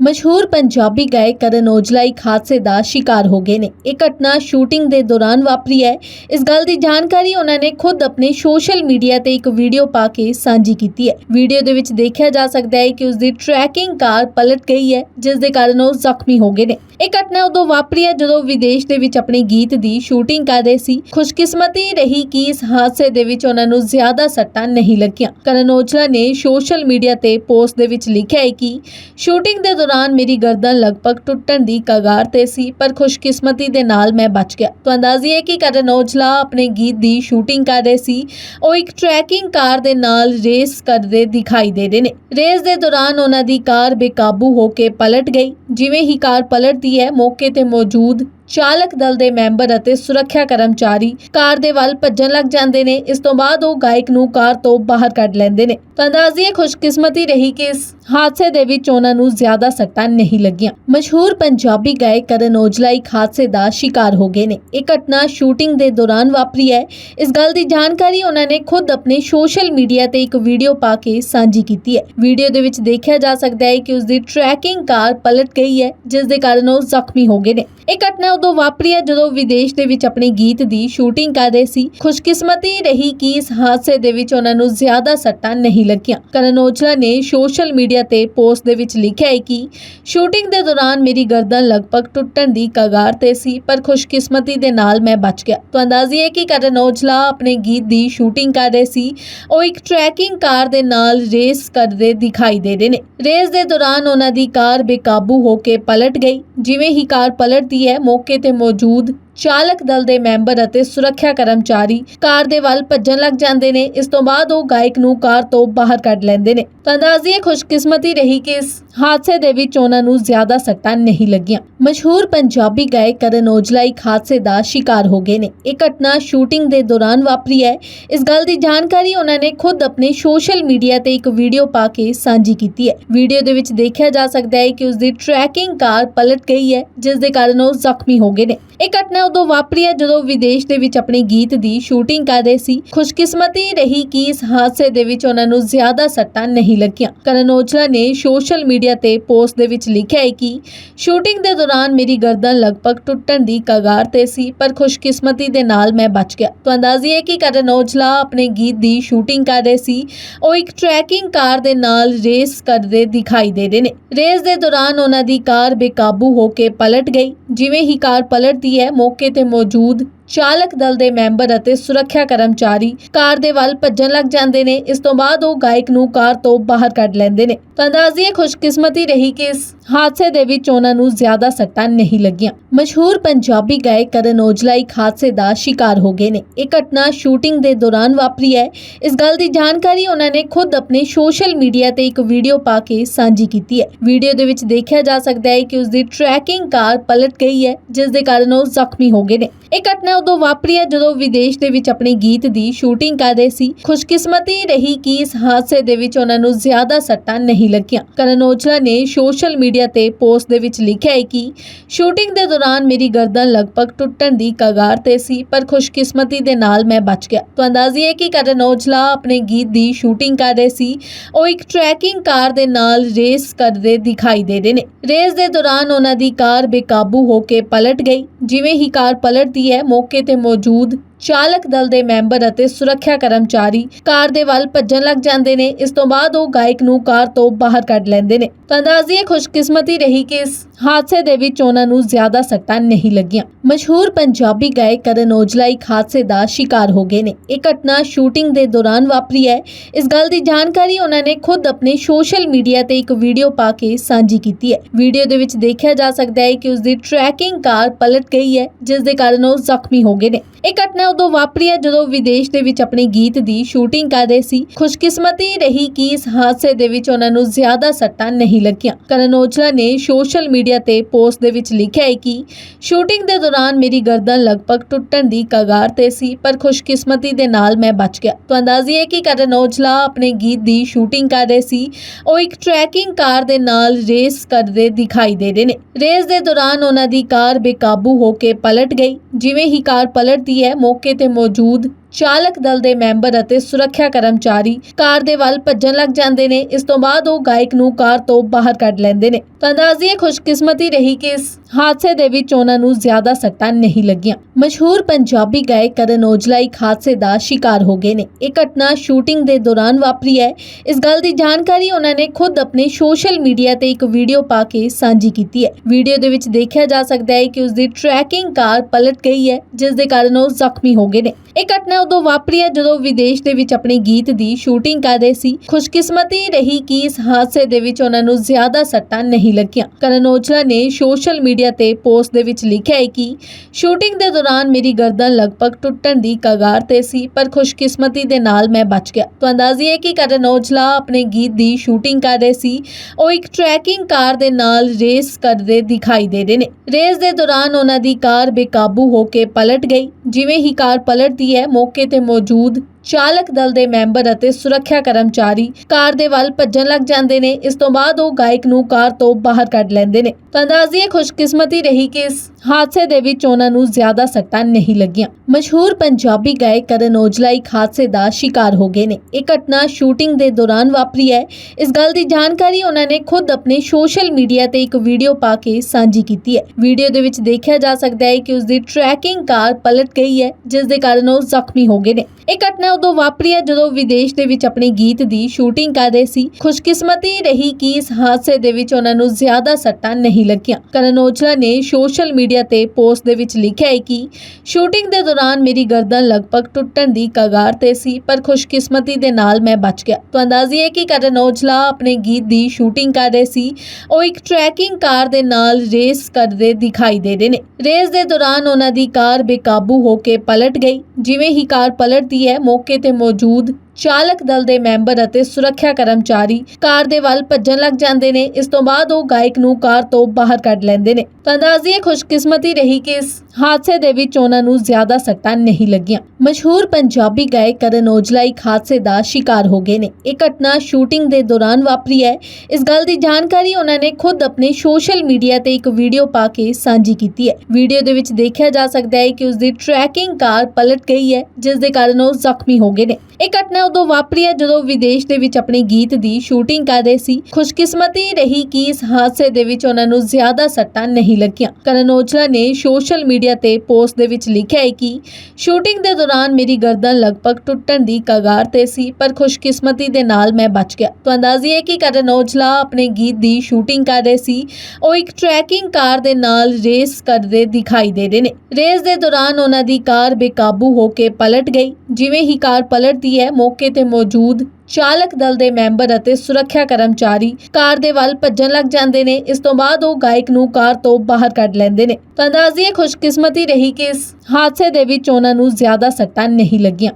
ਮਸ਼ਹੂਰ ਪੰਜਾਬੀ ਗਾਇਕ ਕਰਨ ਔਜਲਾ ਇੱਕ ਹਾਦਸੇ ਦਾ ਸ਼ਿਕਾਰ ਹੋ ਗਏ ਨੇ। ਇਹ ਘਟਨਾ ਸ਼ੂਟਿੰਗ ਦੇ ਦੌਰਾਨ ਵਾਪਰੀ ਹੈ। ਇਸ ਗੱਲ ਦੀ ਜਾਣਕਾਰੀ ਉਹਨਾਂ ਨੇ ਖੁਦ ਆਪਣੇ ਸੋਸ਼ਲ ਮੀਡੀਆ ਤੇ ਇੱਕ ਵੀਡੀਓ ਪਾ ਕੇ ਸਾਂਝੀ ਕੀਤੀ ਹੈ। ਵੀਡੀਓ ਦੇ ਵਿੱਚ ਦੇਖਿਆ ਜਾ ਸਕਦਾ ਹੈ ਕਿ ਉਸ ਦੀ ਟਰੈਕਿੰਗ ਕਾਰ ਪਲਟ ਗਈ ਹੈ, ਜਿਸ ਦੇ ਕਾਰਨ ਉਹ ਜ਼ਖਮੀ ਹੋ ਗਏ ਨੇ। ਇਹ ਘਟਨਾ ਉਦੋਂ ਵਾਪਰੀ ਹੈ ਜਦੋਂ ਵਿਦੇਸ਼ ਦੇ ਵਿੱਚ ਆਪਣੇ ਗੀਤ ਦੀ ਸ਼ੂਟਿੰਗ ਕਰ ਰਹੇ ਸੀ। ਖੁਸ਼ਕਿਸਮਤੀ ਰਹੀ ਕਿ ਇਸ ਹਾਦਸੇ ਦੇ ਵਿੱਚ ਉਹਨਾਂ ਨੂੰ ਜ਼ਿਆਦਾ ਸੱਟਾਂ ਨਹੀਂ ਲੱਗੀਆਂ। ਕਰਨ ਔਜਲਾ ਨੇ ਸੋਸ਼ਲ ਮੀਡੀਆ ਤੇ ਪੋਸਟ ਦੇ ਵਿੱਚ ਲਿਖਿਆ ਹੈ ਕਿ ਸ਼ੂਟਿੰਗ ਦੇ ਦੌਰਾਨ ਮੇਰੀ ਗਰਦਨ ਲਗਭਗ ਟੁੱਟਣ ਦੀ ਕਗਾਰ ਤੇ ਸੀ ਪਰ ਖੁਸ਼ਕਿਸਮਤੀ ਦੇ ਨਾਲ ਮੈਂ ਬਚ ਗਿਆ ਤਾਂ ਅੰਦਾਜ਼ੀਏ ਕਿ ਕਰਨ ਔਜਲਾ ਆਪਣੇ ਗੀਤ ਦੀ ਸ਼ੂਟਿੰਗ ਕਰ ਰਹੇ ਸੀ ਉਹ ਇੱਕ ਟਰੈਕਿੰਗ ਕਾਰ ਦੇ ਨਾਲ ਰੇਸ ਕਰਦੇ ਦਿਖਾਈ ਦੇ ਰਹੇ ਨੇ ਰੇਸ ਦੇ ਦੌਰਾਨ ਉਹਨਾਂ ਦੀ ਕਾਰ ਬੇਕਾਬੂ ਹੋ ਕੇ ਪਲਟ ਗਈ ਜਿਵੇਂ ਹੀ ਕਾਰ ਪਲਟਦੀ ਹੈ, ਮੌਕੇ ਤੇ ਮੌਜੂਦ ਚਾਲਕ ਦਲ ਦੇ ਮੈਂਬਰ ਅਤੇ ਸੁਰੱਖਿਆ ਕਰਮਚਾਰੀ ਕਾਰ ਦੇ ਵੱਲ ਭੱਜਣ ਲੱਗ ਜਾਂਦੇ ਨੇ। ਇਸ ਤੋਂ ਬਾਅਦ ਉਹ ਗਾਇਕ ਨੂੰ ਕਾਰ ਤੋਂ ਬਾਹਰ ਕੱਢ ਲੈਂਦੇ ਨੇ। ਤਾਂ ਅੰਦਾਜ਼ੀਏ ਖੁਸ਼ਕਿਸਮਤੀ ਰਹੀ ਕਿ ਇਸ ਹਾਦਸੇ ਦੇ ਵਿੱਚ ਉਹਨਾਂ ਨੂੰ ਜ਼ਿਆਦਾ ਸੱਟਾਂ ਨਹੀਂ ਲੱਗੀਆਂ। ਮਸ਼ਹੂਰ ਪੰਜਾਬੀ ਗਾਇਕ ਕਰਨ ਔਜਲਾ ਇੱਕ ਹਾਦਸੇ ਦਾ ਸ਼ਿਕਾਰ ਹੋ ਗਏ ਨੇ। ਇਹ ਘਟਨਾ ਸ਼ੂਟਿੰਗ ਦੇ ਦੌਰਾਨ ਵਾਪਰੀ ਹੈ। ਇਸ ਗੱਲ ਦੀ ਜਾਣਕਾਰੀ ਉਹਨਾਂ ਨੇ ਖੁਦ ਆਪਣੇ ਸੋਸ਼ਲ ਮੀਡੀਆ ਤੇ ਇੱਕ ਵੀਡੀਓ ਪਾ ਕੇ ਸਾਂਝੀ ਕੀਤੀ ਹੈ। ਵੀਡੀਓ ਦੇ ਵਿੱਚ ਦੇਖਿਆ ਜਾ ਸਕਦਾ ਹੈ ਕਿ ਉਸ ਦੀ ਟਰੈਕਿੰਗ ਕਾਰ ਪਲਟ ਗਈ ਹੈ ਜਿਸ ਦੇ ਕਾਰਨ ਉਹ ਜ਼ਖਮੀ ਹੋ ਗਏ ਨੇ। ਇਹ ਘਟਨਾ ਉਦੋਂ ਵਾਪਰੀ ਹੈ ਜਦੋਂ ਵਿਦੇਸ਼ ਦੇ ਵਿੱਚ ਆਪਣੇ ਗੀਤ ਦੀ ਸ਼ੂਟਿੰਗ ਕਰ ਰਹੇ ਸੀ। ਖੁਸ਼ਕਿਸਮਤੀ ਰਹੀ ਕਿ ਇਸ ਹਾਦਸੇ ਦੇ ਵਿੱਚ ਉਹਨਾਂ ਨੂੰ ਜ਼ਿਆਦਾ ਸੱਟਾਂ ਨਹੀਂ ਲੱਗੀਆਂ। ਕਰਨ ਔਜਲਾ ਨੇ ਸੋਸ਼ਲ ਮੀਡੀਆ ਤੇ ਪੋਸਟ ਦੇ ਵਿੱਚ ਲਿਖਿਆ ਹੈ ਕਿ ਸ਼ੂਟਿੰਗ ਦੇ ਦੌਰਾਨ ਮੇਰੀ ਗਰਦਨ ਲਗਭਗ ਟੁੱਟਣ ਦੀ ਕਗਾਰ ਤੇ ਸੀ, ਪਰ ਖੁਸ਼ਕਿਸਮਤੀ ਦੇ ਨਾਲ ਮੈਂ ਬਚ ਗਿਆ। ਤਾਂ ਹੈ ਕਿ ਕਰਨ ਔਜਲਾ ਆਪਣੇ ਗੀਤ ਦੀ ਸ਼ੂਟਿੰਗ ਕਰ ਰਹੇ ਸੀ। ਉਹ ਇੱਕ ਟਰੈਕਿੰਗ ਕਾਰ ਦੇ ਨਾਲ ਰੇਸ ਕਰਦੇ ਦਿਖਾਈ ਦੇ ਰਹੇ ਨੇ। ਰੇਸ ਦੇ ਦੌਰਾਨ ਉਹਨਾਂ ਦੀ ਕਾਰ ਬੇਕਾਬੂ ਹੋ ਕੇ ਪਲਟ ਗਈ। ਜਿਵੇਂ ਹੀ ਕਾਰ ਪਲਟਦੀ ਹੈ ਮੌਕੇ ਤੇ ਮੌਜੂਦ ਚਾਲਕ ਦਲ ਦੇ ਮੈਂਬਰ ਅਤੇ ਸੁਰੱਖਿਆ ਕਰਮਚਾਰੀ ਕਾਰ ਦੇ ਵੱਲ ਭੱਜਣ ਲੱਗ ਜਾਂਦੇ ਨੇ। ਇਸ ਤੋਂ ਬਾਅਦ ਉਹ ਗਾਇਕ ਨੂੰ ਕਾਰ ਤੋਂ ਬਾਹਰ ਕੱਢ ਲੈਂਦੇ ਨੇ। ਤਾਂ ਅੰਦਾਜ਼ੀਏ ਖੁਸ਼ਕਿਸਮਤੀ ਰਹੀ ਕਿ ਇਸ ਹਾਦਸੇ ਦੇ ਵਿੱਚ ਉਹਨਾਂ ਨੂੰ ਜ਼ਿਆਦਾ ਸੱਟਾਂ ਨਹੀਂ ਲੱਗੀਆਂ। ਮਸ਼ਹੂਰ ਪੰਜਾਬੀ ਗਾਇਕ ਕਰਨ ਔਜਲਾ ਇੱਕ ਹਾਦਸੇ ਦਾ ਸ਼ਿਕਾਰ ਹੋ ਗਏ ਨੇ। ਇਹ ਘਟਨਾ ਸ਼ੂਟਿੰਗ ਦੇ ਦੌਰਾਨ ਵਾਪਰੀ ਹੈ। ਇਸ ਗੱਲ ਦੀ ਜਾਣਕਾਰੀ ਉਹਨਾਂ ਨੇ ਖੁਦ ਆਪਣੇ ਸੋਸ਼ਲ ਮੀਡੀਆ ਤੇ ਇੱਕ ਵੀਡੀਓ ਪਾ ਕੇ ਸਾਂਝੀ ਕੀਤੀ ਹੈ। ਵੀਡੀਓ ਦੇ ਵਿੱਚ ਦੇਖਿਆ ਜਾ ਸਕਦਾ ਹੈ ਕਿ ਉਸ ਦੀ ਟਰੈਕਿੰਗ ਕਾਰ ਪਲਟ ਗਈ ਹੈ, ਜਿਸ ਦੇ ਕਾਰਨ ਉਹ ਜ਼ਖਮੀ ਹੋ ਗਏ ਨੇ। ਇਹ ਘਟਨਾ ਉਦੋਂ ਵਾਪਰੀ ਹੈ ਜਦੋਂ ਵਿਦੇਸ਼ ਦੇ ਵਿੱਚ ਆਪਣੇ ਗੀਤ ਦੀ ਸ਼ੂਟਿੰਗ ਕਰ ਰਹੇ ਸੀ। ਖੁਸ਼ਕਿਸਮਤੀ ਰਹੀ ਕਿ ਇਸ ਹਾਦਸੇ ਦੇ ਵਿੱਚ ਉਹਨਾਂ ਨੂੰ ਜ਼ਿਆਦਾ ਸੱਟਾਂ ਨਹੀਂ ਲੱਗੀਆਂ। ਕਰਨ ਔਜਲਾ ਨੇ ਸੋਸ਼ਲ ਮੀਡੀਆ ਤੇ ਪੋਸਟ ਦੇ ਵਿੱਚ ਲਿਖਿਆ ਹੈ ਕਿ ਸ਼ੂਟਿੰਗ ਦੇ ਦੌਰਾਨ ਮੇਰੀ ਗਰਦਨ ਲਗਭਗ ਟੁੱਟਣ ਦੀ ਕਗਾਰ ਤੇ ਸੀ, ਪਰ ਖੁਸ਼ਕਿਸਮਤੀ ਦੇ ਨਾਲ ਮੈਂ ਬਚ ਗਿਆ। ਤਾਂ ਹੈ ਕਿ ਕਰਨ ਔਜਲਾ ਆਪਣੇ ਗੀਤ ਦੀ ਸ਼ੂਟਿੰਗ ਕਰ ਰਹੇ ਸੀ। ਉਹ ਇੱਕ ਟਰੈਕਿੰਗ ਕਾਰ ਦੇ ਨਾਲ ਰੇਸ ਕਰਦੇ ਦਿਖਾਈ ਦੇ ਰਹੇ ਨੇ। ਰੇਸ ਦੇ ਦੌਰਾਨ ਉਹਨਾਂ ਦੀ ਕਾਰ ਬੇਕਾਬੂ ਹੋ ਕੇ ਪਲਟ ਗਈ। ਜਿਵੇਂ ਹੀ ਕਾਰ ਪਲਟਦੀ ਹੈ ਮੌਕੇ ਤੇ ਮੌਜੂਦ ਚਾਲਕ ਦਲ ਦੇ ਮੈਂਬਰ ਅਤੇ ਸੁਰੱਖਿਆ ਕਰਮਚਾਰੀ ਕਾਰ ਦੇ ਵੱਲ ਭੱਜਣ ਲੱਗ ਜਾਂਦੇ ਨੇ। ਇਸ ਤੋਂ ਬਾਅਦ ਉਹ ਗਾਇਕ ਨੂੰ ਕਾਰ ਤੋਂ ਬਾਹਰ ਕੱਢ ਲੈਂਦੇ ਨੇ। ਤਾਂ ਅੰਦਾਜ਼ੀਏ ਖੁਸ਼ਕਿਸਮਤੀ ਰਹੀ ਕਿ ਇਸ ਹਾਦਸੇ ਦੇ ਵਿੱਚ ਉਹਨਾਂ ਨੂੰ ਜ਼ਿਆਦਾ ਸੱਟਾਂ ਨਹੀਂ ਲੱਗੀਆਂ। ਮਸ਼ਹੂਰ ਪੰਜਾਬੀ ਗਾਇਕ ਕਰਨ ਔਜਲਾ ਇੱਕ ਹਾਦਸੇ ਦਾ ਸ਼ਿਕਾਰ ਹੋ ਗਏ ਨੇ। ਇਹ ਘਟਨਾ ਸ਼ੂਟਿੰਗ ਦੇ ਦੌਰਾਨ ਵਾਪਰੀ ਹੈ। ਇਸ ਗੱਲ ਦੀ ਜਾਣਕਾਰੀ ਉਹਨਾਂ ਨੇ ਖੁਦ ਆਪਣੇ ਸੋਸ਼ਲ ਮੀਡੀਆ ਤੇ ਇੱਕ ਵੀਡੀਓ ਪਾ ਕੇ ਸਾਂਝੀ ਕੀਤੀ ਹੈ। ਵੀਡੀਓ ਦੇ ਵਿੱਚ ਦੇਖਿਆ ਜਾ ਸਕਦਾ ਹੈ ਕਿ ਉਸ ਦੀ ਟਰੈਕਿੰਗ ਕਾਰ ਪਲਟ ਗਈ ਹੈ, ਜਿਸ ਦੇ ਕਾਰਨ ਉਹ ਜ਼ਖਮੀ ਹੋ ਗਏ ਨੇ। ਇਹ ਘਟਨਾ ਉਦੋਂ ਵਾਪਰੀ ਹੈ ਜਦੋਂ ਵਿਦੇਸ਼ ਦੇ ਵਿੱਚ ਆਪਣੇ ਗੀਤ ਦੀ ਸ਼ੂਟਿੰਗ ਕਰ ਰਹੇ ਸੀ। ਖੁਸ਼ਕਿਸਮਤੀ ਰਹੀ ਕਿ ਇਸ ਹਾਦਸੇ ਦੇ ਵਿੱਚ ਉਹਨਾਂ ਨੂੰ ਜ਼ਿਆਦਾ ਸੱਟਾਂ ਨਹੀਂ ਲੱਗੀਆਂ। ਕਰਨ ਔਜਲਾ ਨੇ ਸੋਸ਼ਲ ਮੀਡੀਆ ਤੇ ਪੋਸਟ ਦੇ ਵਿੱਚ ਲਿਖਿਆ ਹੈ ਕਿ ਸ਼ੂਟਿੰਗ ਦੇ ਦੌਰਾਨ ਮੇਰੀ ਗਰਦਨ ਲਗਭਗ ਟੁੱਟਣ ਦੀ ਕਗਾਰ ਤੇ ਸੀ, ਪਰ ਖੁਸ਼ਕਿਸਮਤੀ ਦੇ ਨਾਲ ਮੈਂ ਬਚ ਗਿਆ। ਤਾਂ ਹੈ ਕਿ ਕਰਨ ਔਜਲਾ ਆਪਣੇ ਗੀਤ ਦੀ ਸ਼ੂਟਿੰਗ ਕਰ ਰਹੇ ਸੀ। ਉਹ ਇੱਕ ਟਰੈਕਿੰਗ ਕਾਰ ਦੇ ਨਾਲ ਰੇਸ ਕਰਦੇ ਦਿਖਾਈ ਦੇ ਰਹੇ ਨੇ। ਰੇਸ ਦੇ ਦੌਰਾਨ ਉਹਨਾਂ ਦੀ ਕਾਰ ਬੇਕਾਬੂ ਹੋ ਕੇ ਪਲਟ ਗਈ। ਜਿਵੇਂ ਹੀ ਕਾਰ ਪਲਟਦੀ ਹੈ ਮੌਕੇ ਤੇ ਮੌਜੂਦ ਚਾਲਕ ਦਲ ਦੇ ਮੈਂਬਰ ਅਤੇ ਸੁਰੱਖਿਆ ਕਰਮਚਾਰੀ ਕਾਰ ਦੇ ਵੱਲ ਭੱਜਣ ਲੱਗ ਜਾਂਦੇ ਨੇ। ਇਸ ਤੋਂ ਬਾਅਦ ਉਹ ਗਾਇਕ ਨੂੰ ਕਾਰ ਤੋਂ ਬਾਹਰ ਕੱਢ ਲੈਂਦੇ ਨੇ। ਤਾਂ ਅੰਦਾਜ਼ੀਏ ਖੁਸ਼ਕਿਸਮਤੀ ਰਹੀ ਕਿ ਇਸ ਹਾਦਸੇ ਦੇ ਵਿੱਚ ਉਹਨਾਂ ਨੂੰ ਜ਼ਿਆਦਾ ਸੱਟਾਂ ਨਹੀਂ ਲੱਗੀਆਂ। ਮਸ਼ਹੂਰ ਪੰਜਾਬੀ ਗਾਇਕ ਕਰਨ ਔਜਲਾ ਇੱਕ ਹਾਦਸੇ ਦਾ ਸ਼ਿਕਾਰ ਹੋ ਗਏ ਨੇ। ਇਹ ਘਟਨਾ ਸ਼ੂਟਿੰਗ ਦੇ ਦੌਰਾਨ ਵਾਪਰੀ ਹੈ। ਇਸ ਗੱਲ ਦੀ ਜਾਣਕਾਰੀ ਉਹਨਾਂ ਨੇ ਖੁਦ ਆਪਣੇ ਸੋਸ਼ਲ ਮੀਡੀਆ ਤੇ ਇੱਕ ਵੀਡੀਓ ਪਾ ਕੇ ਸਾਂਝੀ ਕੀਤੀ ਹੈ। ਵੀਡੀਓ ਦੇ ਵਿੱਚ ਦੇਖਿਆ ਜਾ ਸਕਦਾ ਹੈ ਕਿ ਉਸ ਦੀ ਟਰੈਕਿੰਗ ਕਾਰ ਪਲਟ ਗਈ ਹੈ, ਜਿਸ ਦੇ ਕਾਰਨ ਉਹ ਜ਼ਖਮੀ ਹੋ ਗਏ ਨੇ। ਇਹ ਘਟਨਾ ਉਦੋਂ ਵਾਪਰੀ ਹੈ ਜਦੋਂ ਵਿਦੇਸ਼ ਦੇ ਵਿੱਚ ਆਪਣੇ ਗੀਤ ਦੀ ਸ਼ੂਟਿੰਗ ਕਰ ਰਹੇ ਸੀ। ਖੁਸ਼ਕਿਸਮਤੀ ਰਹੀ ਕਿ ਇਸ ਹਾਦਸੇ ਦੇ ਵਿੱਚ ਉਹਨਾਂ ਨੂੰ ਜ਼ਿਆਦਾ ਸੱਟਾਂ ਨਹੀਂ ਲੱਗੀਆਂ। ਕਰਨ ਔਜਲਾ ਨੇ ਸੋਸ਼ਲ ਮੀਡੀਆ ਤੇ ਪੋਸਟ ਦੇ ਵਿੱਚ ਲਿਖਿਆ ਹੈ ਕਿ ਸ਼ੂਟਿੰਗ ਦੇ ਦੌਰਾਨ ਮੇਰੀ ਗਰਦਨ ਲਗਭਗ ਟੁੱਟਣ ਦੀ ਕਗਾਰ ਤੇ ਸੀ, ਪਰ ਖੁਸ਼ਕਿਸਮਤੀ ਦੇ ਨਾਲ ਮੈਂ ਬਚ ਗਿਆ। ਤਾਂ ਹੈ ਕਿ ਕਰਨ ਔਜਲਾ ਆਪਣੇ ਗੀਤ ਦੀ ਸ਼ੂਟਿੰਗ ਕਰ ਰਹੇ ਸੀ। ਉਹ ਇੱਕ ਟਰੈਕਿੰਗ ਕਾਰ ਦੇ ਨਾਲ ਰੇਸ ਕਰਦੇ ਦਿਖਾਈ ਦੇ ਰਹੇ ਨੇ। ਰੇਸ ਦੇ ਦੌਰਾਨ ਉਹਨਾਂ ਦੀ ਕਾਰ ਬੇਕਾਬੂ ਹੋ ਕੇ ਪਲਟ ਗਈ। ਜਿਵੇਂ ਹੀ ਕਾਰ ਪਲਟਦੀ ਹੈ ਮੌਕੇ ਤੇ ਮੌਜੂਦ ਚਾਲਕ ਦਲ ਦੇ ਮੈਂਬਰ ਅਤੇ ਸੁਰੱਖਿਆ ਕਰਮਚਾਰੀ ਕਾਰ ਦੇ ਵੱਲ ਭੱਜਣ ਲੱਗ ਜਾਂਦੇ ਨੇ। ਇਸ ਤੋਂ ਬਾਅਦ ਉਹ ਗਾਇਕ ਨੂੰ ਕਾਰ ਤੋਂ ਬਾਹਰ ਕੱਢ ਲੈਂਦੇ ਨੇ। ਤਾਂ ਅੰਦਾਜ਼ੀਏ ਖੁਸ਼ਕਿਸਮਤੀ ਰਹੀ ਕਿ ਇਸ ਹਾਦਸੇ ਦੇ ਵਿੱਚ ਉਹਨਾਂ ਨੂੰ ਜ਼ਿਆਦਾ ਸੱਟਾਂ ਨਹੀਂ ਲੱਗੀਆਂ। ਮਸ਼ਹੂਰ ਪੰਜਾਬੀ ਗਾਇਕ ਕਰਨ ਔਜਲਾ ਇੱਕ ਹਾਦਸੇ ਦਾ ਸ਼ਿਕਾਰ ਹੋ ਗਏ ਨੇ। ਇਹ ਘਟਨਾ ਸ਼ੂਟਿੰਗ ਦੇ ਦੌਰਾਨ ਵਾਪਰੀ ਹੈ। ਇਸ ਗੱਲ ਦੀ ਜਾਣਕਾਰੀ ਉਹਨਾਂ ਨੇ ਖੁਦ ਆਪਣੇ ਸੋਸ਼ਲ ਮੀਡੀਆ ਤੇ ਇੱਕ ਵੀਡੀਓ ਪਾ ਕੇ ਸਾਂਝੀ ਕੀਤੀ ਹੈ। ਵੀਡੀਓ ਦੇ ਵਿੱਚ ਦੇਖਿਆ ਜਾ ਸਕਦਾ ਹੈ ਕਿ ਉਸ ਦੀ ਟਰੈਕਿੰਗ ਕਾਰ ਪਲਟ ਗਈ ਹੈ, ਜਿਸ ਦੇ ਕਾਰਨ ਉਹ ਜ਼ਖਮੀ ਹੋ ਗਏ ਨੇ। ਇਹ ਘਟਨਾ ਉਦੋਂ ਵਾਪਰੀ ਹੈ ਜਦੋਂ ਵਿਦੇਸ਼ ਦੇ ਵਿੱਚ ਆਪਣੇ ਗੀਤ ਦੀ ਸ਼ੂਟਿੰਗ ਕਰ ਰਹੇ ਸੀ, ਖੁਸ਼ਕਿਸਮਤੀ ਰਹੀ ਕਿ ਇਸ ਹਾਦਸੇ ਦੇ ਵਿੱਚ ਉਹਨਾਂ ਨੂੰ ਜ਼ਿਆਦਾ ਸੱਟਾਂ ਨਹੀਂ ਲੱਗੀਆਂ। ਕਰਨ ਔਜਲਾ ਨੇ ਸੋਸ਼ਲ ਮੀਡੀਆ ਤੇ ਪੋਸਟ ਦੇ ਵਿੱਚ ਲਿਖਿਆ ਹੈ ਕਿ ਸ਼ੂਟਿੰਗ ਦੇ ਦੌਰਾਨ ਮੇਰੀ ਗਰਦਨ ਲਗਭਗ ਟੁੱਟਣ ਦੀ ਕਗਾਰ ਤੇ ਸੀ, ਪਰ ਖੁਸ਼ਕਿਸਮਤੀ ਦੇ ਨਾਲ ਮੈਂ ਬਚ ਗਿਆ। ਤਾਂ ਅੰਦਾਜ਼ੀ ਹੈ ਕਿ ਕਰਨ ਔਜਲਾ ਆਪਣੇ ਗੀਤ ਦੀ ਸ਼ੂਟਿੰਗ ਕਰ ਰਹੇ ਸੀ, ਉਹ ਇੱਕ ਟਰੈਕਿੰਗ ਕਾਰ ਦੇ ਨਾਲ ਰੇਸ ਕਰਦੇ ਦਿਖਾਈ ਦੇ ਰਹੇ ਨੇ। ਰੇਸ ਦੇ ਦੌਰਾਨ ਉਹਨਾਂ ਦੀ ਕਾਰ ਬੇਕਾਬੂ ਹੋ ਕੇ ਪਲਟ ਗਈ। ਜਿਵੇਂ ਹੀ ਕਾਰ ਪਲਟਦੀ ਹੈ ਮੌਕੇ ਤੇ ਮੌਜੂਦ ਚਾਲਕ ਦਲ ਦੇ ਮੈਂਬਰ ਅਤੇ ਸੁਰੱਖਿਆ ਕਰਮਚਾਰੀ ਕਾਰ ਦੇ ਵੱਲ ਭੱਜਣ ਲੱਗ ਜਾਂਦੇ ਨੇ। ਇਸ ਤੋਂ ਬਾਅਦ ਉਹ ਗਾਇਕ ਨੂੰ ਕਾਰ ਤੋਂ ਬਾਹਰ ਕੱਢ ਲੈਂਦੇ ਨੇ। ਤਾਂ ਅੰਦਾਜ਼ੀਏ ਖੁਸ਼ਕਿਸਮਤੀ ਰਹੀ ਕਿ ਇਸ ਹਾਦਸੇ ਦੇ ਵਿੱਚ ਉਹਨਾਂ ਨੂੰ ਜ਼ਿਆਦਾ ਸੱਟਾਂ ਨਹੀਂ ਲੱਗੀਆਂ। ਮਸ਼ਹੂਰ ਪੰਜਾਬੀ ਗਾਇਕ ਕਰਨ ਔਜਲਾ ਇੱਕ ਹਾਦਸੇ ਦਾ ਸ਼ਿਕਾਰ ਹੋ ਗਏ ਨੇ। ਇਹ ਘਟਨਾ ਸ਼ੂਟਿੰਗ ਦੇ ਦੌਰਾਨ ਵਾਪਰੀ ਹੈ। ਇਸ ਗੱਲ ਦੀ ਜਾਣਕਾਰੀ ਉਹਨਾਂ ਨੇ ਖੁਦ ਆਪਣੇ ਸੋਸ਼ਲ ਮੀਡੀਆ ਤੇ ਇੱਕ ਵੀਡੀਓ ਪਾ ਕੇ ਸਾਂਝੀ ਕੀਤੀ ਹੈ। ਵੀਡੀਓ ਦੇ ਵਿੱਚ ਦੇਖਿਆ ਜਾ ਸਕਦਾ ਹੈ ਕਿ ਉਸ ਦੀ ਟਰੈਕਿੰਗ ਕਾਰ ਪਲਟ ਗਈ ਹੈ, ਜਿਸ ਦੇ ਕਾਰਨ ਉਹ ਜ਼ਖਮੀ ਹੋ ਗਏ ਨੇ। ਇਹ ਘਟਨਾ ਉਦੋਂ ਵਾਪਰੀ ਹੈ ਜਦੋਂ ਵਿਦੇਸ਼ ਦੇ ਵਿੱਚ ਆਪਣੇ ਗੀਤ ਦੀ ਸ਼ੂਟਿੰਗ ਕਰ ਰਹੇ ਸੀ। ਖੁਸ਼ਕਿਸਮਤੀ ਰਹੀ ਕਿ ਇਸ ਹਾਦਸੇ ਦੇ ਵਿੱਚ ਉਹਨਾਂ ਨੂੰ ਜ਼ਿਆਦਾ ਸੱਟਾਂ ਨਹੀਂ ਲੱਗੀਆਂ। ਕਰਨ ਔਜਲਾ ਨੇ ਸੋਸ਼ਲ ਮੀਡੀਆ ਤੇ ਪੋਸਟ ਦੇ ਵਿੱਚ ਲਿਖਿਆ ਹੈ ਕਿ ਸ਼ੂਟਿੰਗ ਦੇ ਦੌਰਾਨ ਮੇਰੀ ਗਰਦਨ ਲਗਭਗ ਟੁੱਟਣ ਦੀ ਕਗਾਰ ਤੇ ਸੀ, ਪਰ ਖੁਸ਼ਕਿਸਮਤੀ ਦੇ ਨਾਲ ਮੈਂ ਬਚ ਗਿਆ। ਤਾਂ ਅੰਦਾਜ਼ੀ ਹੈ ਕਿ ਕਰਨ ਔਜਲਾ ਆਪਣੇ ਗੀਤ ਦੀ ਸ਼ੂਟਿੰਗ ਕਰ ਰਹੇ ਸੀ। ਉਹ ਇੱਕ ਟਰੈਕਿੰਗ ਕਾਰ ਦੇ ਨਾਲ ਰੇਸ ਕਰਦੇ ਦਿਖਾਈ ਦੇ ਰਹੇ ਨੇ। ਰੇਸ ਦੇ ਦੌਰਾਨ ਉਹਨਾਂ ਦੀ ਕਾਰ ਬੇਕਾਬੂ ਹੋ ਕੇ ਪਲਟ ਗਈ। ਜਿਵੇਂ ਹੀ ਕਾਰ ਪਲਟਦੀ ਹੈ, ਮੌਕੇ ਮੌਕੇ ਤੇ ਮੌਜੂਦ ਚਾਲਕ ਦਲ ਦੇ ਮੈਂਬਰ ਅਤੇ ਸੁਰੱਖਿਆ ਕਰਮਚਾਰੀ ਕਾਰ ਦੇ ਵੱਲ ਭੱਜਣ ਲੱਗ ਜਾਂਦੇ ਨੇ। ਇਸ ਤੋਂ ਬਾਅਦ ਉਹ ਗਾਇਕ ਨੂੰ ਕਾਰ ਤੋਂ ਬਾਹਰ ਕੱਢ ਲੈਂਦੇ ਨੇ। ਤਾਂ ਖੁਸ਼ਕਿਸਮਤੀ ਰਹੀ ਕਿ ਇਸ ਹਾਦਸੇ ਦੇ ਵਿੱਚ ਉਹਨਾਂ ਨੂੰ ਜ਼ਿਆਦਾ ਸੱਟਾਂ ਨਹੀਂ ਲੱਗੀਆਂ। ਮਸ਼ਹੂਰ ਪੰਜਾਬੀ ਗਾਇਕ ਕਰਨ ਔਜਲਾ ਇੱਕ ਹਾਦਸੇ ਦਾ ਸ਼ਿਕਾਰ ਹੋ ਗਏ ਨੇ। ਇਹ ਘਟਨਾ ਸ਼ੂਟਿੰਗ ਦੇ ਦੌਰਾਨ ਵਾਪਰੀ ਹੈ। ਇਸ ਗੱਲ ਦੀ ਜਾਣਕਾਰੀ ਉਹਨਾਂ ਨੇ ਖੁਦ ਆਪਣੇ ਸੋਸ਼ਲ ਮੀਡੀਆ ਤੇ ਇੱਕ ਵੀਡੀਓ ਪਾ ਕੇ ਸਾਂਝੀ ਕੀਤੀ ਹੈ। ਵੀਡੀਓ ਦੇ ਵਿੱਚ ਦੇਖਿਆ ਜਾ ਸਕਦਾ ਹੈ ਕਿ ਉਸ ਦੀ ਟਰੈਕਿੰਗ ਕਾਰ ਪਲਟ ਗਈ ਹੈ, ਜਿਸ ਦੇ ਕਾਰਨ ਉਹ ਜ਼ਖਮੀ ਹੋ ਗਏ ਨੇ। ਇਹ ਘਟਨਾ ਉਦੋਂ ਵਾਪਰੀ ਹੈ ਜਦੋਂ ਵਿਦੇਸ਼ ਦੇ ਵਿੱਚ ਆਪਣੇ ਗੀਤ ਦੀ ਸ਼ੂਟਿੰਗ ਕਰ ਰਹੇ ਸੀ। ਖੁਸ਼ਕਿਸਮਤੀ ਰਹੀ ਕਿ ਇਸ ਹਾਦਸੇ ਦੇ ਵਿੱਚ ਉਹਨਾਂ ਨੂੰ ਜ਼ਿਆਦਾ ਸੱਟਾਂ ਨਹੀਂ ਲੱਗੀਆਂ। ਕਰਨ ਔਜਲਾ ਨੇ ਸੋਸ਼ਲ ਮੀਡੀਆ ਤੇ ਪੋਸਟ ਦੇ ਵਿੱਚ ਲਿਖਿਆ ਹੈ ਕਿ ਸ਼ੂਟਿੰਗ ਦੇ ਦੌਰਾਨ ਮੇਰੀ ਗਰਦਨ ਲਗਭਗ ਟੁੱਟਣ ਦੀ ਕਗਾਰ ਤੇ ਸੀ, ਪਰ ਖੁਸ਼ਕਿਸਮਤੀ ਦੇ ਨਾਲ ਮੈਂ ਬਚ ਗਿਆ। ਤਾਂ ਅੰਦਾਜ਼ੀ ਹੈ ਕਿ ਕਰਨ ਔਜਲਾ ਆਪਣੇ ਗੀਤ ਦੀ ਸ਼ੂਟਿੰਗ ਕਰ ਰਹੇ ਸੀ। ਉਹ ਇੱਕ ਟਰੈਕਿੰਗ ਕਾਰ ਦੇ ਨਾਲ ਰੇਸ ਕਰਦੇ ਦਿਖਾਈ ਦੇ ਰਹੇ ਨੇ। ਰੇਸ ਦੇ ਦੌਰਾਨ ਉਹਨਾਂ ਦੀ ਕਾਰ ਬੇਕਾਬੂ ਹੋ ਕੇ ਪਲਟ ਗਈ। ਜਿਵੇਂ ਹੀ ਕਾਰ ਪਲਟਦੀ ਹੈ, ਮੌਕੇ ਤੇ ਮੌਜੂਦ ਚਾਲਕ ਦਲ ਦੇ ਮੈਂਬਰ ਅਤੇ ਸੁਰੱਖਿਆ ਕਰਮਚਾਰੀ ਕਾਰ ਦੇ ਵੱਲ ਭੱਜਣ ਲੱਗ ਜਾਂਦੇ ਨੇ। ਇਸ ਤੋਂ ਬਾਅਦ ਉਹ ਗਾਇਕ ਨੂੰ ਕਾਰ ਤੋਂ ਬਾਹਰ ਕੱਢ ਲੈਂਦੇ ਨੇ। ਤਾਂ ਅੰਦਾਜ਼ੀਏ ਖੁਸ਼ਕਿਸਮਤੀ ਰਹੀ ਕਿ ਇਸ ਹਾਦਸੇ ਦੇ ਵਿੱਚ ਉਹਨਾਂ ਨੂੰ ਜ਼ਿਆਦਾ ਸੱਟਾਂ ਨਹੀਂ ਲੱਗੀਆਂ।